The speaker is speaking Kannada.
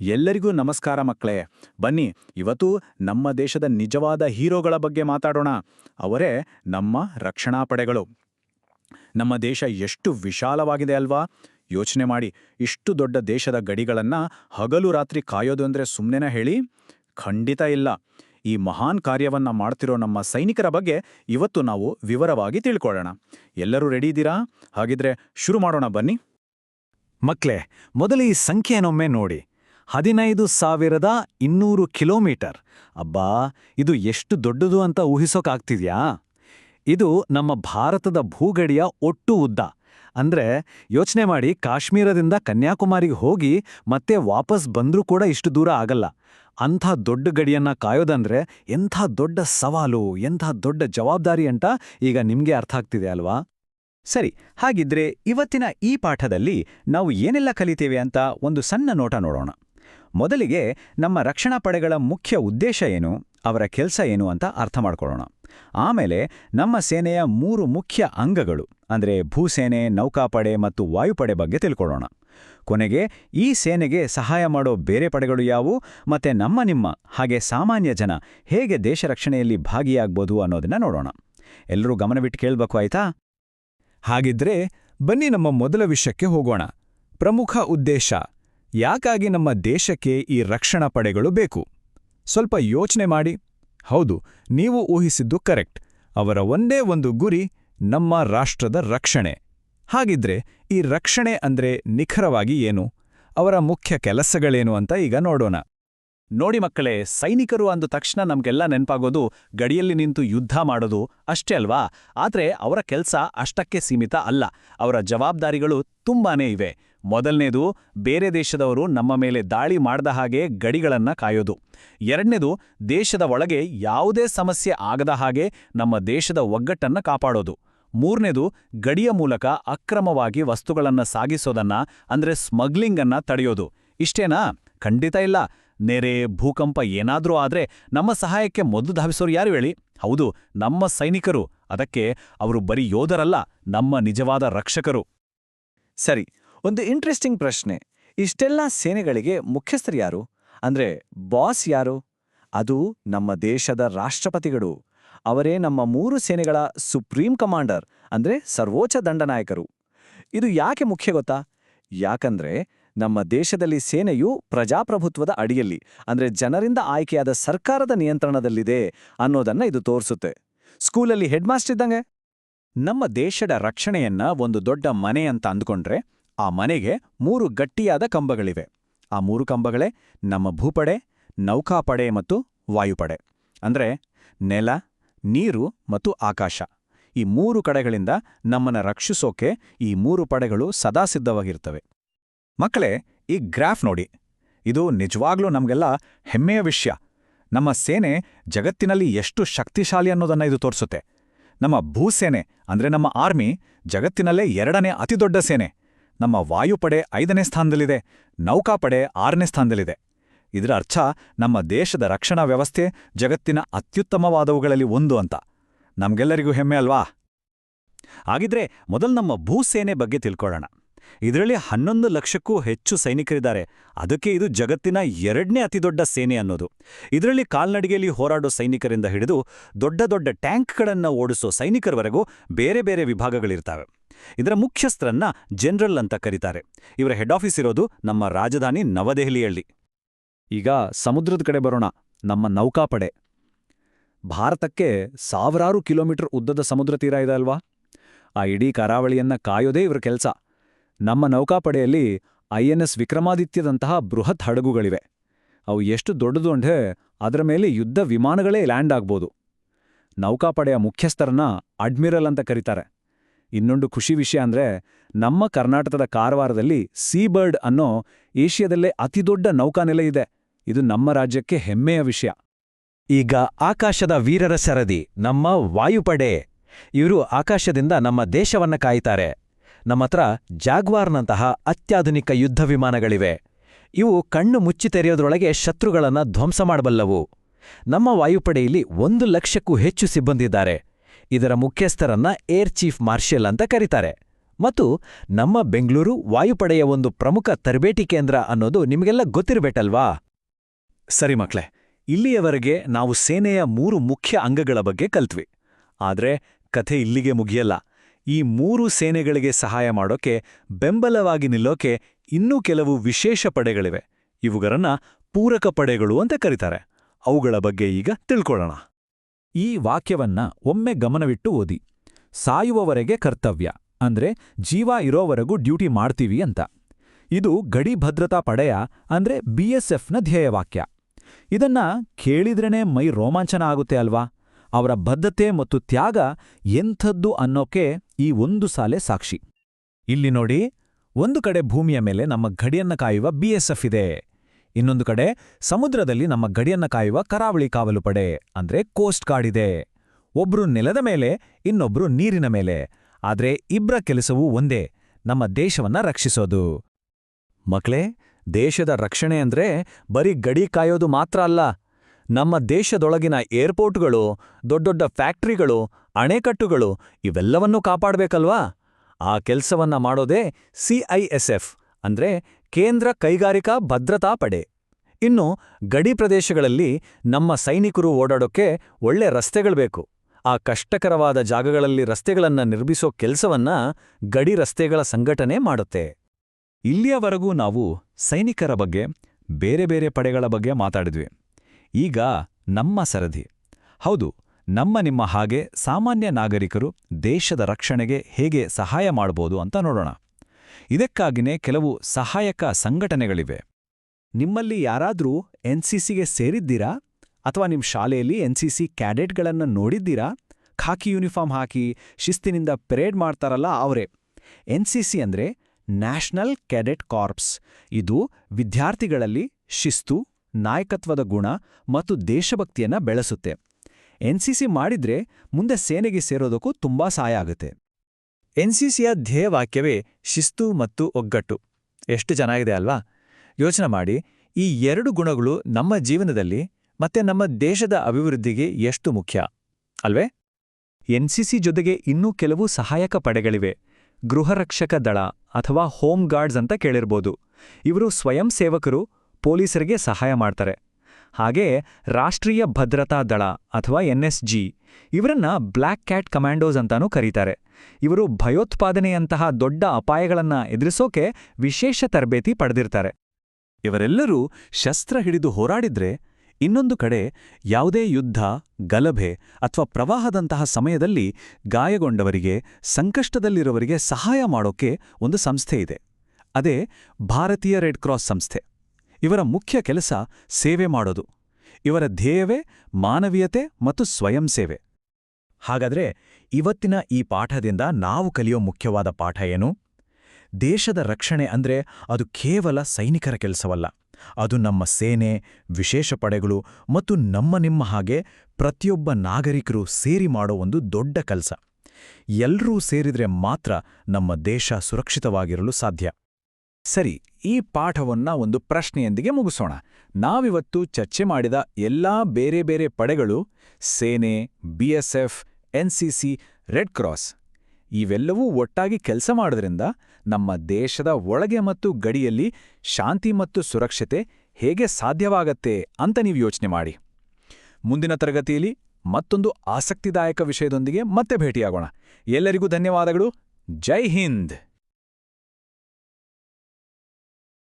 ಎಲ್ಲರಿಗೂ ನಮಸ್ಕಾರ ಮಕ್ಕಳೇ. ಬನ್ನಿ, ಇವತ್ತು ನಮ್ಮ ದೇಶದ ನಿಜವಾದ ಹೀರೋಗಳ ಬಗ್ಗೆ ಮಾತಾಡೋಣ. ಅವರೇ ನಮ್ಮ ರಕ್ಷಣಾ ಪಡೆಗಳು. ನಮ್ಮ ದೇಶ ಎಷ್ಟು ವಿಶಾಲವಾಗಿದೆ ಅಲ್ವಾ? ಯೋಚನೆ ಮಾಡಿ, ಇಷ್ಟು ದೊಡ್ಡ ದೇಶದ ಗಡಿಗಳನ್ನ ಹಗಲು ರಾತ್ರಿ ಕಾಯೋದು ಅಂದರೆ ಸುಮ್ಮನೆನ ಹೇಳಿ? ಖಂಡಿತ ಇಲ್ಲ. ಈ ಮಹಾನ್ ಕಾರ್ಯವನ್ನ ಮಾಡ್ತಿರೋ ನಮ್ಮ ಸೈನಿಕರ ಬಗ್ಗೆ ಇವತ್ತು ನಾವು ವಿವರವಾಗಿ ತಿಳ್ಕೊಳ್ಳೋಣ. ಎಲ್ಲರೂ ರೆಡಿ ಇದ್ದೀರಾ? ಹಾಗಿದ್ರೆ ಶುರು ಮಾಡೋಣ ಬನ್ನಿ. ಮಕ್ಕಳೇ, ಮೊದಲು ಈ ಸಂಖ್ಯೆನೊಮ್ಮೆ ನೋಡಿ. ಹದಿನೈದು ಸಾವಿರದ ಇನ್ನೂರು ಕಿಲೋಮೀಟರ್. ಅಬ್ಬಾ, ಇದು ಎಷ್ಟು ದೊಡ್ಡದು ಅಂತ ಊಹಿಸೋಕಾಗ್ತಿದ್ಯಾ? ಇದು ನಮ್ಮ ಭಾರತದ ಭೂಗಡಿಯ ಒಟ್ಟು ಉದ್ದ. ಅಂದ್ರೆ ಯೋಚನೆ ಮಾಡಿ ಕಾಶ್ಮೀರದಿಂದ ಕನ್ಯಾಕುಮಾರಿಗೆ ಹೋಗಿ ಮತ್ತೆ ವಾಪಸ್ ಬಂದ್ರೂ ಕೂಡ ಇಷ್ಟು ದೂರ ಆಗಲ್ಲ. ಅಂಥ ದೊಡ್ಡ ಗಡಿಯನ್ನ ಕಾಯೋದಂದ್ರೆ ಎಂಥ ದೊಡ್ಡ ಸವಾಲು, ಎಂಥ ದೊಡ್ಡ ಜವಾಬ್ದಾರಿ ಅಂತ ಈಗ ನಿಮ್ಗೆ ಅರ್ಥ ಆಗ್ತಿದೆ ಅಲ್ವಾ? ಸರಿ, ಹಾಗಿದ್ರೆ ಇವತ್ತಿನ ಈ ಪಾಠದಲ್ಲಿ ನಾವು ಏನೆಲ್ಲ ಕಲಿತೇವೆ ಅಂತ ಒಂದು ಸಣ್ಣ ನೋಟ ನೋಡೋಣ. ಮೊದಲಿಗೆ ನಮ್ಮ ರಕ್ಷಣಾ ಪಡೆಗಳ ಮುಖ್ಯ ಉದ್ದೇಶ ಏನು, ಅವರ ಕೆಲಸ ಏನು ಅಂತ ಅರ್ಥ ಮಾಡ್ಕೊಳ್ಳೋಣ. ಆಮೇಲೆ ನಮ್ಮ ಸೇನೆಯ ಮೂರು ಮುಖ್ಯ ಅಂಗಗಳು, ಅಂದರೆ ಭೂಸೇನೆ, ನೌಕಾಪಡೆ ಮತ್ತು ವಾಯುಪಡೆ ಬಗ್ಗೆ ತಿಳ್ಕೊಳ್ಳೋಣ. ಕೊನೆಗೆ ಈ ಸೇನೆಗೆ ಸಹಾಯ ಮಾಡೋ ಬೇರೆ ಪಡೆಗಳು ಯಾವುವು, ಮತ್ತೆ ನಮ್ಮ ನಿಮ್ಮ, ಹಾಗೆ ಸಾಮಾನ್ಯ ಜನ ಹೇಗೆ ದೇಶ ರಕ್ಷಣೆಯಲ್ಲಿ ಭಾಗಿಯಾಗ್ಬೋದು ಅನ್ನೋದನ್ನ ನೋಡೋಣ. ಎಲ್ಲರೂ ಗಮನವಿಟ್ಟು ಕೇಳಬೇಕು ಆಯ್ತಾ? ಹಾಗಿದ್ರೆ ಬನ್ನಿ ನಮ್ಮ ಮೊದಲ ವಿಷಯಕ್ಕೆ ಹೋಗೋಣ. ಪ್ರಮುಖ ಉದ್ದೇಶ ಯಾಕಾಗಿ ನಮ್ಮ ದೇಶಕ್ಕೆ ಈ ರಕ್ಷಣಾ ಪಡೆಗಳು ಬೇಕು? ಸ್ವಲ್ಪ ಯೋಚನೆ ಮಾಡಿ. ಹೌದು, ನೀವು ಊಹಿಸಿದ್ದು ಕರೆಕ್ಟ್. ಅವರ ಒಂದೇ ಒಂದು ಗುರಿ ನಮ್ಮ ರಾಷ್ಟ್ರದ ರಕ್ಷಣೆ. ಹಾಗಿದ್ರೆ ಈ ರಕ್ಷಣೆ ಅಂದ್ರೆ ನಿಖರವಾಗಿ ಏನು? ಅವರ ಮುಖ್ಯ ಕೆಲಸಗಳೇನು ಅಂತ ಈಗ ನೋಡೋಣ. ನೋಡಿ ಮಕ್ಕಳೇ, ಸೈನಿಕರು ಅಂದ ತಕ್ಷಣ ನಮಗೆಲ್ಲ ನೆನಪಾಗೋದು ಗಡಿಯಲ್ಲಿ ನಿಂತು ಯುದ್ಧ ಮಾಡೋದು ಅಷ್ಟೇ ಅಲ್ವಾ? ಆದರೆ ಅವರ ಕೆಲಸ ಅಷ್ಟಕ್ಕೆ ಸೀಮಿತ ಅಲ್ಲ. ಅವರ ಜವಾಬ್ದಾರಿಗಳು ತುಂಬಾನೇ ಇವೆ. ಮೊದಲನೇದು, ಬೇರೆ ದೇಶದವರು ನಮ್ಮ ಮೇಲೆ ದಾಳಿ ಮಾಡದ ಹಾಗೆ ಗಡಿಗಳನ್ನ ಕಾಯೋದು. ಎರಡನೇದು, ದೇಶದ ಒಳಗೆ ಯಾವುದೇ ಸಮಸ್ಯೆ ಆಗದ ಹಾಗೆ ನಮ್ಮ ದೇಶದ ಒಗ್ಗಟ್ಟನ್ನ ಕಾಪಾಡೋದು. ಮೂರನೇದು, ಗಡಿಯ ಮೂಲಕ ಅಕ್ರಮವಾಗಿ ವಸ್ತುಗಳನ್ನು ಸಾಗಿಸೋದನ್ನ, ಅಂದ್ರೆ ಸ್ಮಗ್ಲಿಂಗನ್ನು ತಡೆಯೋದು. ಇಷ್ಟೇನಾ? ಖಂಡಿತ ಇಲ್ಲ. ನೆರೆ, ಭೂಕಂಪ ಏನಾದರೂ ಆದ್ರೆ ನಮ್ಮ ಸಹಾಯಕ್ಕೆ ಮೊದಲು ಧಾವಿಸೋರು ಯಾರು ಹೇಳಿ? ಹೌದು, ನಮ್ಮ ಸೈನಿಕರು. ಅದಕ್ಕೆ ಅವರು ಬರೀ ಯೋಧರಲ್ಲ, ನಮ್ಮ ನಿಜವಾದ ರಕ್ಷಕರು. ಸರಿ ಒಂದು ಇಂಟ್ರೆಸ್ಟಿಂಗ್ ಪ್ರಶ್ನೆ. ಇಷ್ಟೆಲ್ಲ ಸೇನೆಗಳಿಗೆ ಮುಖ್ಯಸ್ಥರು ಯಾರು? ಅಂದ್ರೆ ಬಾಸ್ ಯಾರು? ಅದು ನಮ್ಮ ದೇಶದ ರಾಷ್ಟ್ರಪತಿಗಳು. ಅವರೇ ನಮ್ಮ ಮೂರು ಸೇನೆಗಳ ಸುಪ್ರೀಂ ಕಮಾಂಡರ್ ಅಂದ್ರೆ ಸರ್ವೋಚ್ಚ ದಂಡನಾಯಕರು. ಇದು ಯಾಕೆ ಮುಖ್ಯ ಗೊತ್ತಾ? ಯಾಕಂದ್ರೆ ನಮ್ಮ ದೇಶದಲ್ಲಿ ಸೇನೆಯು ಪ್ರಜಾಪ್ರಭುತ್ವದ ಅಡಿಯಲ್ಲಿ, ಅಂದ್ರೆ ಜನರಿಂದ ಆಯ್ಕೆಯಾದ ಸರ್ಕಾರದ ನಿಯಂತ್ರಣದಲ್ಲಿದೆ ಅನ್ನೋದನ್ನ ಇದು ತೋರಿಸುತ್ತೆ. ಸ್ಕೂಲಲ್ಲಿ ಹೆಡ್ ಮಾಸ್ಟರ್ ಇದ್ದಂಗೆ? ನಮ್ಮ ದೇಶದ ರಕ್ಷಣೆಯನ್ನ ಒಂದು ದೊಡ್ಡ ಮನೆ ಅಂತ ಅಂದ್ಕೊಂಡ್ರೆ ಆ ಮನೆಗೆ ಮೂರು ಗಟ್ಟಿಯಾದ ಕಂಬಗಳಿವೆ. ಆ ಮೂರು ಕಂಬಗಳೇ ನಮ್ಮ ಭೂಪಡೆ, ನೌಕಾಪಡೆ ಮತ್ತು ವಾಯುಪಡೆ. ಅಂದ್ರೆ ನೆಲ, ನೀರು ಮತ್ತು ಆಕಾಶ. ಈ ಮೂರು ಕಡೆಗಳಿಂದ ನಮ್ಮನ್ನು ರಕ್ಷಿಸೋಕೆ ಈ ಮೂರು ಪಡೆಗಳು ಸದಾ ಸಿದ್ಧವಾಗಿರ್ತವೆ. ಮಕ್ಕಳೇ, ಈ ಗ್ರಾಫ್ ನೋಡಿ. ಇದು ನಿಜವಾಗ್ಲೂ ನಮಗೆಲ್ಲ ಹೆಮ್ಮೆಯ ವಿಷಯ. ನಮ್ಮ ಸೇನೆ ಜಗತ್ತಿನಲ್ಲಿ ಎಷ್ಟು ಶಕ್ತಿಶಾಲಿ ಅನ್ನೋದನ್ನ ಇದು ತೋರಿಸುತ್ತೆ. ನಮ್ಮ ಭೂಸೇನೆ, ಅಂದ್ರೆ ನಮ್ಮ ಆರ್ಮಿ, ಜಗತ್ತಿನಲ್ಲೇ ಎರಡನೇ ಅತಿದೊಡ್ಡ ಸೇನೆ. ನಮ್ಮ ವಾಯುಪಡೆ ಐದನೇ ಸ್ಥಾನದಲ್ಲಿದೆ, ನೌಕಾಪಡೆ ಆರನೇ ಸ್ಥಾನದಲ್ಲಿದೆ. ಇದರ ಅರ್ಥ, ನಮ್ಮ ದೇಶದ ರಕ್ಷಣಾ ವ್ಯವಸ್ಥೆ ಜಗತ್ತಿನ ಅತ್ಯುತ್ತಮವಾದವುಗಳಲ್ಲಿ ಒಂದು ಅಂತ. ನಮಗೆಲ್ಲರಿಗೂ ಹೆಮ್ಮೆ ಅಲ್ವಾ? ಹಾಗಿದ್ರೆ ಮೊದಲು ನಮ್ಮ ಭೂಸೇನೆ ಬಗ್ಗೆ ತಿಳ್ಕೊಳ್ಳೋಣ. ಇದರಲ್ಲಿ ಹನ್ನೊಂದು ಲಕ್ಷಕ್ಕೂ ಹೆಚ್ಚು ಸೈನಿಕರಿದ್ದಾರೆ. ಅದಕ್ಕೆ ಇದು ಜಗತ್ತಿನ ಎರಡನೇ ಅತಿದೊಡ್ಡ ಸೇನೆ ಅನ್ನೋದು. ಇದರಲ್ಲಿ ಕಾಲ್ನಡಿಗೆಯಲ್ಲಿ ಹೋರಾಡೋ ಸೈನಿಕರಿಂದ ಹಿಡಿದು ದೊಡ್ಡ ದೊಡ್ಡ ಟ್ಯಾಂಕ್ಗಳನ್ನು ಓಡಿಸೋ ಸೈನಿಕರವರೆಗೂ ಬೇರೆ ಬೇರೆ ವಿಭಾಗಗಳಿರ್ತವೆ. ಇದರ ಮುಖ್ಯಸ್ಥರನ್ನ ಜನರಲ್ ಅಂತ ಕರೀತಾರೆ. ಇವರ ಹೆಡ್ ಆಫೀಸ್ ಇರೋದು ನಮ್ಮ ರಾಜಧಾನಿ ನವದೆಹಲಿಯಲ್ಲಿ. ಈಗ ಸಮುದ್ರದ ಕಡೆ ಬರೋಣ, ನಮ್ಮ ನೌಕಾಪಡೆ. ಭಾರತಕ್ಕೆ ಸಾವಿರಾರು ಕಿಲೋಮೀಟರ್ ಉದ್ದದ ಸಮುದ್ರ ತೀರ ಇದೆ ಅಲ್ವಾ? ಆ ಇಡೀ ಕರಾವಳಿಯನ್ನ ಕಾಯೋದೇ ಇವರ ಕೆಲಸ. ನಮ್ಮ ನೌಕಾಪಡೆಯಲ್ಲಿ ಐಎನ್ಎಸ್ ವಿಕ್ರಮಾದಿತ್ಯದಂತಹ ಬೃಹತ್ ಹಡಗುಗಳಿವೆ. ಅವು ಎಷ್ಟು ದೊಡ್ಡದು ಅಂದ್ರೆ ಅದರ ಮೇಲೆ ಯುದ್ಧ ವಿಮಾನಗಳೇ ಲ್ಯಾಂಡ್ ಆಗ್ಬೋದು. ನೌಕಾಪಡೆಯ ಮುಖ್ಯಸ್ಥರನ್ನ ಅಡ್ಮಿರಲ್ ಅಂತ ಕರೀತಾರೆ. ಇನ್ನೊಂದು ಖುಷಿ ವಿಷಯ ಅಂದ್ರೆ ನಮ್ಮ ಕರ್ನಾಟಕದ ಕಾರವಾರದಲ್ಲಿ ಸೀಬರ್ಡ್ ಅನ್ನೋ ಏಷ್ಯಾದಲ್ಲೇ ಅತಿದೊಡ್ಡ ನೌಕಾನೆಲೆ ಇದೆ. ಇದು ನಮ್ಮ ರಾಜ್ಯಕ್ಕೆ ಹೆಮ್ಮೆಯ ವಿಷಯ. ಈಗ ಆಕಾಶದ ವೀರರ ಸರದಿ, ನಮ್ಮ ವಾಯುಪಡೆ. ಇವರು ಆಕಾಶದಿಂದ ನಮ್ಮ ದೇಶವನ್ನ ಕಾಯ್ತಾರೆ. ನಮ್ಮತ್ರ ಜಾಗ್ವಾರ್ನಂತಹ ಅತ್ಯಾಧುನಿಕ ಯುದ್ಧ ವಿಮಾನಗಳಿವೆ. ಇವು ಕಣ್ಣು ಮುಚ್ಚಿ ತೆರೆಯೋದ್ರೊಳಗೆ ಶತ್ರುಗಳನ್ನ ಧ್ವಂಸ ಮಾಡಬಲ್ಲವು. ನಮ್ಮ ವಾಯುಪಡೆಯಲ್ಲಿ ಒಂದು ಲಕ್ಷಕ್ಕೂ ಹೆಚ್ಚು ಸಿಬ್ಬಂದಿದ್ದಾರೆ. ಇದರ ಮುಖ್ಯಸ್ಥರನ್ನ ಏರ್ ಚೀಫ್ ಮಾರ್ಷಲ್ ಅಂತ ಕರೀತಾರೆ. ಮತ್ತು ನಮ್ಮ ಬೆಂಗಳೂರು ವಾಯುಪಡೆಯ ಒಂದು ಪ್ರಮುಖ ತರಬೇತಿ ಕೇಂದ್ರ ಅನ್ನೋದು ನಿಮಗೆಲ್ಲ ಗೊತ್ತಿರಬೇಕಲ್ವಾ? ಸರಿ ಮಕ್ಳೇ, ಇಲ್ಲಿಯವರೆಗೆ ನಾವು ಸೇನೆಯ ಮೂರು ಮುಖ್ಯ ಅಂಗಗಳ ಬಗ್ಗೆ ಕಲ್ತ್ವಿ. ಆದರೆ ಕಥೆ ಇಲ್ಲಿಗೆ ಮುಗಿಯಲ್ಲ. ಈ ಮೂರು ಸೇನೆಗಳಿಗೆ ಸಹಾಯ ಮಾಡೋಕೆ, ಬೆಂಬಲವಾಗಿ ನಿಲ್ಲೋಕೆ ಇನ್ನೂ ಕೆಲವು ವಿಶೇಷ ಪಡೆಗಳಿವೆ. ಇವುಗಳನ್ನ ಪೂರಕ ಪಡೆಗಳು ಅಂತ ಕರೀತಾರೆ. ಅವುಗಳ ಬಗ್ಗೆ ಈಗ ತಿಳ್ಕೊಳ್ಳೋಣ. ಈ ವಾಕ್ಯವನ್ನ ಒಮ್ಮೆ ಗಮನವಿಟ್ಟು ಓದಿ. ಸಾಯುವವರೆಗೆ ಕರ್ತವ್ಯ, ಅಂದ್ರೆ ಜೀವ ಇರೋವರೆಗೂ ಡ್ಯೂಟಿ ಮಾಡ್ತೀವಿ ಅಂತ. ಇದು ಗಡಿ ಭದ್ರತಾ ಪಡೆಯ, ಅಂದ್ರೆ ಬಿಎಸ್ಎಫ್ನ ಧ್ಯೇಯವಾಕ್ಯ ಇದನ್ನ ಕೇಳಿದ್ರೇನೆ ಮೈ ರೋಮಾಂಚನ ಆಗುತ್ತೆ ಅಲ್ವಾ? ಅವರ ಬದ್ಧತೆ ಮತ್ತು ತ್ಯಾಗ ಎಂಥದ್ದು ಅನ್ನೋಕೆ ಈ ಒಂದು ಸಾಲೆ ಸಾಕ್ಷಿ. ಇಲ್ಲಿ ನೋಡಿ, ಒಂದು ಕಡೆ ಭೂಮಿಯ ಮೇಲೆ ನಮ್ಮ ಗಡಿಯನ್ನ ಕಾಯುವ ಬಿಎಸ್ಎಫ್ ಇದೆ. ಇನ್ನೊಂದು ಕಡೆ, ಸಮುದ್ರದಲ್ಲಿ ನಮ್ಮ ಗಡಿಯನ್ನ ಕಾಯುವ ಕರಾವಳಿ ಕಾವಲು ಪಡೆ, ಅಂದ್ರೆ ಕೋಸ್ಟ್ ಗಾರ್ಡ್ ಇದೆ. ಒಬ್ರು ನೆಲದ ಮೇಲೆ, ಇನ್ನೊಬ್ರು ನೀರಿನ ಮೇಲೆ. ಆದ್ರೆ ಇಬ್ರ ಕೆಲಸವೂ ಒಂದೇ, ನಮ್ಮ ದೇಶವನ್ನ ರಕ್ಷಿಸೋದು. ಮಕ್ಳೇ, ದೇಶದ ರಕ್ಷಣೆ ಅಂದ್ರೆ ಬರೀ ಗಡಿ ಕಾಯೋದು ಮಾತ್ರ ಅಲ್ಲ. ನಮ್ಮ ದೇಶದೊಳಗಿನ ಏರ್ಪೋರ್ಟ್ಗಳು ದೊಡ್ಡೊಡ್ಡ ಫ್ಯಾಕ್ಟ್ರಿಗಳು, ಅಣೆಕಟ್ಟುಗಳು, ಇವೆಲ್ಲವನ್ನೂ ಕಾಪಾಡಬೇಕಲ್ವಾ? ಆ ಕೆಲ್ಸವನ್ನ ಮಾಡೋದೇ ಸಿಐಎಸ್ಎಫ್ ಅಂದ್ರೆ ಕೇಂದ್ರ ಕೈಗಾರಿಕಾ ಭದ್ರತಾ ಪಡೆ. ಇನ್ನು ಗಡಿ ಪ್ರದೇಶಗಳಲ್ಲಿ ನಮ್ಮ ಸೈನಿಕರು ಓಡಾಡೋಕ್ಕೆ ಒಳ್ಳೆ ರಸ್ತೆಗಳ್ಬೇಕು ಆ ಕಷ್ಟಕರವಾದ ಜಾಗಗಳಲ್ಲಿ ರಸ್ತೆಗಳನ್ನ ನಿರ್ಮಿಸೋ ಕೆಲಸವನ್ನ ಗಡಿ ರಸ್ತೆಗಳ ಸಂಘಟನೆ ಮಾಡುತ್ತೆ. ಇಲ್ಲಿಯವರೆಗೂ ನಾವು ಸೈನಿಕರ ಬಗ್ಗೆ, ಬೇರೆ ಬೇರೆ ಪಡೆಗಳ ಬಗ್ಗೆ ಮಾತಾಡಿದ್ವಿ. ಈಗ ನಮ್ಮ ಸರದಿ. ಹೌದು, ನಮ್ಮ ನಿಮ್ಮ ಹಾಗೆ ಸಾಮಾನ್ಯ ನಾಗರಿಕರು ದೇಶದ ರಕ್ಷಣೆಗೆ ಹೇಗೆ ಸಹಾಯ ಮಾಡಬಹುದು ಅಂತ ನೋಡೋಣ. ಇದಕ್ಕಾಗಿನೇ ಕೆಲವು ಸಹಾಯಕ ಸಂಘಟನೆಗಳಿವೆ. ನಿಮ್ಮಲ್ಲಿ ಯಾರಾದ್ರೂ ಎನ್ಸಿಸಿಗೆ ಸೇರಿದ್ದೀರಾ? ಅಥವಾ ನಿಮ್ಮ ಶಾಲೆಯಲ್ಲಿ ಎನ್ಸಿಸಿ ಕ್ಯಾಡೆಟ್ಗಳನ್ನು ನೋಡಿದ್ದೀರಾ? ಖಾಕಿ ಯೂನಿಫಾರ್ಮ್ ಹಾಕಿ ಶಿಸ್ತಿನಿಂದ ಪೆರೇಡ್ ಮಾಡ್ತಾರಲ್ಲ ಅವರೇ. ಸಿ ಅಂದ್ರೆ ನ್ಯಾಷನಲ್ ಕ್ಯಾಡೆಟ್ ಕಾರ್ಪ್ಸ್. ಇದು ವಿದ್ಯಾರ್ಥಿಗಳಲ್ಲಿ ಶಿಸ್ತು, ನಾಯಕತ್ವದ ಗುಣ ಮತ್ತು ದೇಶಭಕ್ತಿಯನ್ನ ಬೆಳೆಸುತ್ತೆ. ಎನ್ಸಿಸಿ ಮಾಡಿದ್ರೆ ಮುಂದೆ ಸೇನೆಗೆ ಸೇರೋದಕ್ಕೂ ತುಂಬಾ ಸಹಾಯ ಆಗುತ್ತೆ. ಎನ್ಸಿಸಿಯ ಧ್ಯೇಯವಾಕ್ಯವೇ ಶಿಸ್ತು ಮತ್ತು ಒಗ್ಗಟ್ಟು. ಎಷ್ಟು ಚೆನ್ನಾಗಿದೆ ಅಲ್ವಾ? ಯೋಚನೆ ಮಾಡಿ, ಈ ಎರಡು ಗುಣಗಳು ನಮ್ಮ ಜೀವನದಲ್ಲಿ ಮತ್ತೆ ನಮ್ಮ ದೇಶದ ಅಭಿವೃದ್ಧಿಗೆ ಎಷ್ಟು ಮುಖ್ಯ? ಅಲ್ವೇ? ಎನ್ಸಿಸಿ ಜೊತೆಗೆ ಇನ್ನೂ ಕೆಲವು ಸಹಾಯಕ ಪಡೆಗಳಿವೆ. ಗೃಹರಕ್ಷಕ ದಳ ಅಥವಾ ಹೋಮ್ ಗಾರ್ಡ್ಸ್ ಅಂತ ಕೇಳಿರ್ಬೋದು. ಇವರು ಸ್ವಯಂ ಸೇವಕರು, ಪೊಲೀಸರಿಗೆ ಸಹಾಯ ಮಾಡ್ತಾರೆ. ಹಾಗೆಯೇ ರಾಷ್ಟ್ರೀಯ ಭದ್ರತಾ ದಳ ಅಥವಾ ಎನ್ಎಸ್ಜಿ ಇವರನ್ನ ಬ್ಲ್ಯಾಕ್ ಕ್ಯಾಟ್ ಕಮಾಂಡೋಸ್ ಅಂತಾನೂ ಕರೀತಾರೆ. ಇವರು ಭಯೋತ್ಪಾದನೆಯಂತಹ ದೊಡ್ಡ ಅಪಾಯಗಳನ್ನ ಎದುರಿಸೋಕೆ ವಿಶೇಷ ತರಬೇತಿ ಪಡೆದಿರ್ತಾರೆ. ಇವರೆಲ್ಲರೂ ಶಸ್ತ್ರ ಹಿಡಿದು ಹೋರಾಡಿದ್ರೆ ಇನ್ನೊಂದು ಕಡೆ ಯಾವುದೇ ಯುದ್ಧ, ಗಲಭೆ ಅಥವಾ ಪ್ರವಾಹದಂತಹ ಸಮಯದಲ್ಲಿ ಗಾಯಗೊಂಡವರಿಗೆ ಸಂಕಷ್ಟದಲ್ಲಿರುವವರಿಗೆ ಸಹಾಯ ಮಾಡೋಕೆ ಒಂದು ಸಂಸ್ಥೆ ಇದೆ. ಅದೇ ಭಾರತೀಯ ರೆಡ್ ಕ್ರಾಸ್ ಸಂಸ್ಥೆ. ಇವರ ಮುಖ್ಯ ಕೆಲಸ ಸೇವೆ ಮಾಡೋದು. ಇವರ ಧ್ಯೇಯವೇ ಮಾನವೀಯತೆ ಮತ್ತು ಸ್ವಯಂ ಸೇವೆ. ಹಾಗಾದ್ರೆ ಇವತ್ತಿನ ಈ ಪಾಠದಿಂದ ನಾವು ಕಲಿಯೋ ಮುಖ್ಯವಾದ ಪಾಠ ಏನು? ದೇಶದ ರಕ್ಷಣೆ ಅಂದ್ರೆ ಅದು ಕೇವಲ ಸೈನಿಕರ ಕೆಲಸವಲ್ಲ. ಅದು ನಮ್ಮ ಸೇನೆ, ವಿಶೇಷ ಪಡೆಗಳು ಮತ್ತು ನಮ್ಮ ನಿಮ್ಮ ಹಾಗೆ ಪ್ರತಿಯೊಬ್ಬ ನಾಗರಿಕರು ಸೇರಿ ಮಾಡೋ ಒಂದು ದೊಡ್ಡ ಕೆಲಸ. ಎಲ್ಲರೂ ಸೇರಿದ್ರೆ ಮಾತ್ರ ನಮ್ಮ ದೇಶ ಸುರಕ್ಷಿತವಾಗಿರಲು ಸಾಧ್ಯ. ಸರಿ, ಈ ಪಾಠವನ್ನ ಒಂದು ಪ್ರಶ್ನೆಯೊಂದಿಗೆ ಮುಗಿಸೋಣ. ನಾವಿವತ್ತು ಚರ್ಚೆ ಮಾಡಿದ ಎಲ್ಲಾ ಬೇರೆ ಬೇರೆ ಪಡೆಗಳು, ಸೇನೆ ಬಿಎಸ್ಎಫ್ ಎನ್ಸಿಸಿ ರೆಡ್ ಕ್ರಾಸ್, ಇವೆಲ್ಲವೂ ಒಟ್ಟಾಗಿ ಕೆಲಸ ಮಾಡೋದ್ರಿಂದ ನಮ್ಮ ದೇಶದ ಒಳಗೆ ಮತ್ತು ಗಡಿಯಲ್ಲಿ ಶಾಂತಿ ಮತ್ತು ಸುರಕ್ಷತೆ ಹೇಗೆ ಸಾಧ್ಯವಾಗತ್ತೆ ಅಂತ ನೀವು ಯೋಚನೆ ಮಾಡಿ. ಮುಂದಿನ ತರಗತಿಯಲ್ಲಿ ಮತ್ತೊಂದು ಆಸಕ್ತಿದಾಯಕ ವಿಷಯದೊಂದಿಗೆ ಮತ್ತೆ ಭೇಟಿಯಾಗೋಣ. ಎಲ್ಲರಿಗೂ ಧನ್ಯವಾದಗಳು. ಜೈ ಹಿಂದ್!